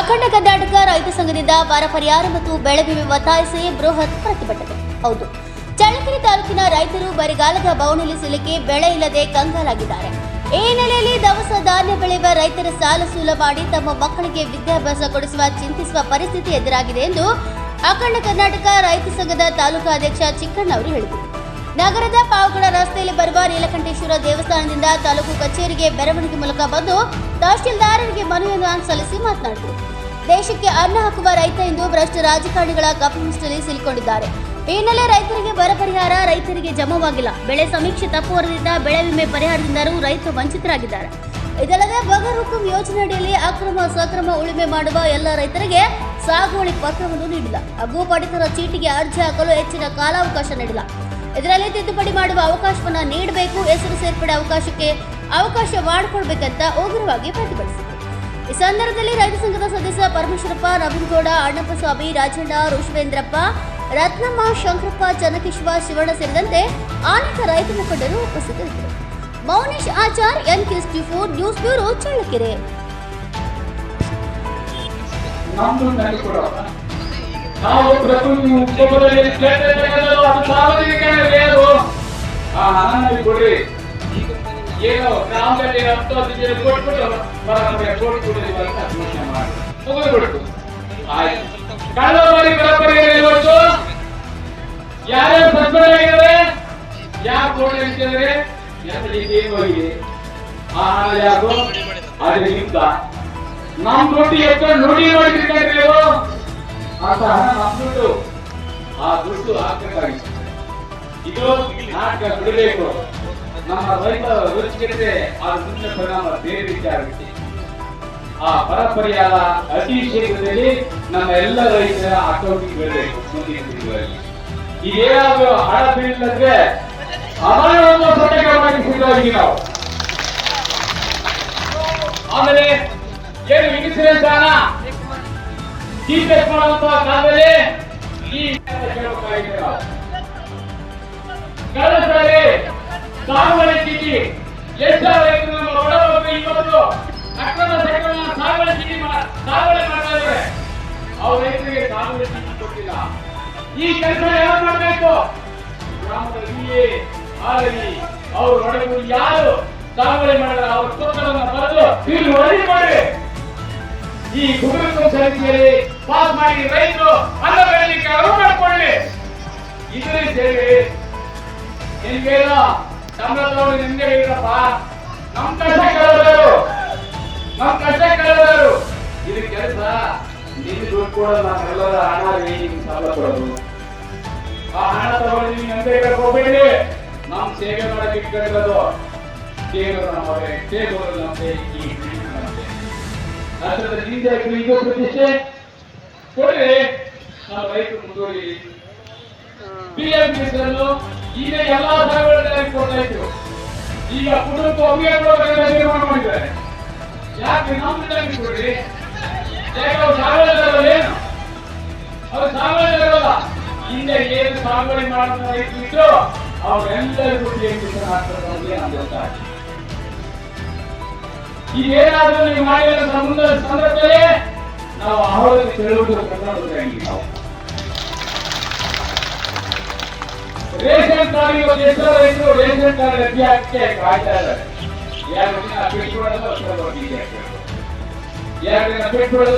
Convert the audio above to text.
ಅಖಂಡ ಕರ್ನಾಟಕ ರೈತ ಸಂಘದಿಂದ ಬರ ಪರಿಹಾರ ಮತ್ತು ಬೆಳೆ ವಿಮೆ ಒತ್ತಾಯಿಸಿ ಬೃಹತ್ ಪ್ರತಿಭಟನೆ. ಹೌದು. ಚಳ್ಳಕೆರೆ ತಾಲೂಕಿನ ರೈತರು ಬರಿಗಾಲದ ಬವಣೆಯಲ್ಲಿ ಸಿಲುಕಿ ಬೆಳೆ ಇಲ್ಲದೆ ಕಂಗಾಲಾಗಿದ್ದಾರೆ. ಈ ಹಿನ್ನೆಲೆಯಲ್ಲಿ ದವಸ ಧಾನ್ಯ ಬೆಳೆಯುವ ರೈತರ ಸಾಲ ಸೂಲ ಮಾಡಿ ತಮ್ಮ ಮಕ್ಕಳಿಗೆ ವಿದ್ಯಾಭ್ಯಾಸ ಕೊಡಿಸುವ, ಚಿಂತಿಸುವ ಪರಿಸ್ಥಿತಿ ಎದುರಾಗಿದೆ ಎಂದು ಅಖಂಡ ಕರ್ನಾಟಕ ರೈತ ಸಂಘದ ತಾಲೂಕಾ ಅಧ್ಯಕ್ಷ ಚಿಕ್ಕಣ್ಣ ಅವರು ಹೇಳಿದರು. ನಗರದ ಪಾವಗಡ ರಸ್ತೆಯಲ್ಲಿ ಬರುವ ನೀಲಕಂಠೇಶ್ವರ ದೇವಸ್ಥಾನದಿಂದ ತಾಲೂಕು ಕಚೇರಿಗೆ ಮೆರವಣಿಗೆ ಮೂಲಕ ಬಂದು ತಹಶೀಲ್ದಾರರಿಗೆ ಮನವಿಯನ್ನು ಸಲ್ಲಿಸಿ ಮಾತನಾಡಿದರು. ದೇಶಕ್ಕೆ ಅನ್ನ ಹಾಕುವ ರೈತ ಎಂದು ಭ್ರಷ್ಟ ರಾಜಕಾರಣಿಗಳ ಕಪಿಮುಷ್ಟಲ್ಲಿ ಸಿಲುಕೊಂಡಿದ್ದಾರೆ. ಹಿನ್ನೆಲೆ ರೈತರಿಗೆ ಬರ ಪರಿಹಾರ, ರೈತರಿಗೆ ಜಮವಾಗಿಲ್ಲ. ಬೆಳೆ ಸಮೀಕ್ಷೆ ತಪ್ಪು ಬೆಳೆ ವಿಮೆ ಪರಿಹಾರದಿಂದಲೂ ರೈತ ವಂಚಿತರಾಗಿದ್ದಾರೆ. ಇದಲ್ಲದೆ ಬಗರ್ ಹುಕುಂ ಯೋಜನೆ ಅಡಿಯಲ್ಲಿ ಅಕ್ರಮ ಸಕ್ರಮ ಉಳುಮೆ ಮಾಡುವ ಎಲ್ಲ ರೈತರಿಗೆ ಸಾಗುವಳಿ ಪತ್ರವನ್ನು ನೀಡಿಲ್ಲ. ಹಾಗೂ ಪಡಿತರ ಚೀಟಿಗೆ ಅರ್ಜಿ ಹಾಕಲು ಹೆಚ್ಚಿನ ಕಾಲಾವಕಾಶ ನೀಡಿಲ್ಲ. ಇದರಲ್ಲಿ ತಿದ್ದುಪಡಿ ಮಾಡುವ ಅವಕಾಶವನ್ನ ನೀಡಬೇಕು, ಹೆಸರು ಸೇರ್ಪಡೆ ಅವಕಾಶಕ್ಕೆ ಅವಕಾಶ ಮಾಡಿಕೊಡ್ಬೇಕಂತ ಉಗ್ರವಾಗಿ ಪ್ರತಿಭಟಿಸಿದರು. ಈ ಸಂದರ್ಭದಲ್ಲಿ ರೈತ ಸಂಘದ ಸದಸ್ಯ ಪರಮೇಶ್ವರಪ್ಪ ರವಿಗೌಡ ಅಣ್ಣಪ್ಪ ಸ್ವಾಮಿ ರಾಜಣ್ಣ, ಋಷವೇಂದ್ರಪ್ಪ, ರತ್ನಮ್ಮ, ಶಂಕರಪ್ಪ, ಚನ್ನಕೇಶ್ವ, ಶಿವಣ್ಣ ಸೇರಿದಂತೆ ಅನೇಕ ರೈತ ಮುಖಂಡರು ಉಪಸ್ಥಿತರಿದ್ದರು. Mounesh Achar N K four news bureau Challakere. ನಾವು ಪ್ರಕೃತಿ ಉದ್ಯಮದಲ್ಲಿ ಅದು ಆ ಹಣ ಕೊಡ್ರಿ ಏನೋ ಗ್ರಾಮದಲ್ಲಿ ಹತ್ತು ಹತ್ತು ಜನ ಕೊಟ್ಬಿಟ್ಟು ಬರಬರ ಕೋಟಿ ಕೊಡಿರಿ ಅಂತ ಘೋಷಣೆ ಮಾಡಿ. ಮುಗಿದ್ಬಿಡ್ತು. ಆಯ್ತು. ಕಳೆದ ಬಾರಿ ಬರಬರಿಗೆ ಇವತ್ತು ಯಾರ್ಯಾರು ಸಸ್ಪೆಂಡ್ ಆಗಿದ್ದಾರೆ ಯಾರು ಕೋಟಿ ಹಿಡಿಸಿದ್ರೆ ಎರಡು ರೀತಿ ಹೋಗಿದೆ ಆ ಹಣ ಯಾರು ಅದ್ರ ನಿಂತ ನಮ್ ದುಡ್ಡು ಎತ್ಕೊಂಡು ನುಡಿ ದುಡ್ಡು. ಆ ದುಡ್ಡು ಹಾಕಬೇಕಾಗಿತ್ತು ಇದು ನಾಟಕ ಬಿಡಬೇಕು ನಮ್ಮ ರೈತ ರುಚಿಗೆ ಆ ಮುಂದಿನ ಪರಿಣಾಮ ಬೇರೆ ರೀತಿ ಆಗುತ್ತೆ. ಆ ಬರ ಅತಿ ಶೀಘ್ರದಲ್ಲಿ ನಮ್ಮ ಎಲ್ಲ ರೈತರ ಅಕೌಂಟಿಗೆ ಬರಬೇಕು, ಮುಂದಿನ ದಿನಗಳಲ್ಲಿ ಇದೇನಾದ್ರು ಹಣ ಬೀಳಿದ್ರೆ ಅಮಾನವನ್ನು ಸೊಟ್ಟೆಗೆ ಮಾಡಿ ಸಿದ್ಧವಾಗಿ ನಾವು. ಆಮೇಲೆ ಏನು ಇನ್ಸೂರೆನ್ಸ್ ಹಣ ಟೀಚರ್ಸ್ ಮಾಡುವಂತ ಕಾಲದಲ್ಲಿ ಈ ಕಳೆದ ಸಾರಿ ಸಾಗುವಳಿ ಚೀಟಿ ರೈತರು ನಮ್ಮ ಒಳಗೊಬ್ಬರು ಇವತ್ತು ಅಕ್ರಮ ಸಕ್ರಮ ಸಾಗುವಳಿ ಚೀಟಿ ಸಾಗುವಳಿ ಮಾಡ್ತಾ ಈ ಕೆಲಸ ಯಾರು ಮಾಡಬೇಕು? ಗ್ರಾಮದಲ್ಲಿ ಆಗಲಿ. ಅವ್ರ ಒಳಗೂ ಯಾರು ಸಾಗುವಳಿ ಮಾಡಿದ್ರೆ ಅವ್ರ ಪುಸ್ತಕವನ್ನು ಬರೆದು ಇಲ್ಲಿ ವರದಿ ಮಾಡಿ ಈ ಗುರುತ್ವ ಸಮಿತಿಯಲ್ಲಿ ಪಾಸ್ ಮಾಡಿ ರೈತರು ಅನ್ನ ಬೆಳಲಿಕ್ಕೆ ಅನುವು ಮಾಡಿಕೊಳ್ಳಿ. ಇದ್ರೆ ಸೇರಿ ಸಂಬಳ ತಗೊಂಡು ನಿಮ್ಗೆ ಹೇಳಿದ್ರಪ್ಪ. ನಮ್ ಕಷ್ಟ ಕೇಳೋರು ನಮ್ ಕಷ್ಟ ಕೇಳೋರು ಇದು ಕೆಲಸ. ನಿಮ್ಗೆ ದುಡ್ಡು ಕೊಡೋದು ನಾವೆಲ್ಲರ ಹಣ ನಿಮ್ಗೆ ಸಾಲ ಕೊಡೋದು. ಆ ಹಣ ತಗೊಂಡು ನೀವು ಎಂತ ಹೋಗ್ಬೇಡಿ. ನಮ್ ಸೇವೆ ಮಾಡಕ್ಕೆ ಕೇಳಿರೋದು. ಕೇಳೋದು ನಮ್ಮ ಕೇಳೋದು ನಮ್ಮದೇ ಈ ಅದರ ನಿಂದೆ ಇದು ಪ್ರತಿಷ್ಠೆ? ಕೊಡಿ ನಾವು ರೈತರು ಮುಂದುವರಿ ಪಿಎಂ ಕಿಸಾನ್ ಈಗ ಎಲ್ಲಾ ಸಾಗುವಳಿದಾರರಿಗೆ ಕೊಡ್ತಾ ಇದ್ರು. ಈಗ ಕುಟುಂಬ ಕೊಡೋದನ್ನ ತೀರ್ಮಾನ ಮಾಡಿದ್ದಾರೆ. ಯಾಕೆ ನಮ್ಮ ಕೊಡ್ರಿ? ಯಾಕೆ ಅವ್ರು ಸಾಗುವಳಿದಾರರು ಏನು? ಅವ್ರು ಸಾಗುವಳಿದಾರಲ್ಲ ಹಿಂದೆ ಏನು ಸಾಗುವಳಿ ಮಾಡ್ತಾ ರೈತರು ಇದ್ರು ಅವರೆಲ್ಲರಿಗೂ ಪಿಎಂ ಅಂತ ಆಗ್ತಾರೆ ಇದೇನಾದ್ರೂ ನೀವು ಮಾಡಿದ ಸಂಬಂಧ ಸಂದರ್ಭದಲ್ಲಿ ನಾವು ಆಹ್ವಾನಕ್ಕೆ ಕೇಳುವುದು ಕರ್ನಾಟಕದಲ್ಲಿ ರೇಷನ್ ಕಾರ್ಡ್ ಇವತ್ತು ಎಷ್ಟೋ ರೈತರು ರೇಷನ್ ಕಾರ್ಡ್ ಕಾಯ್ತಾ ಇದ್ದಾರೆ. ಯಾರು ಪೆಟ್ರೋಲ್ ಯಾರು ಅಷ್ಟರ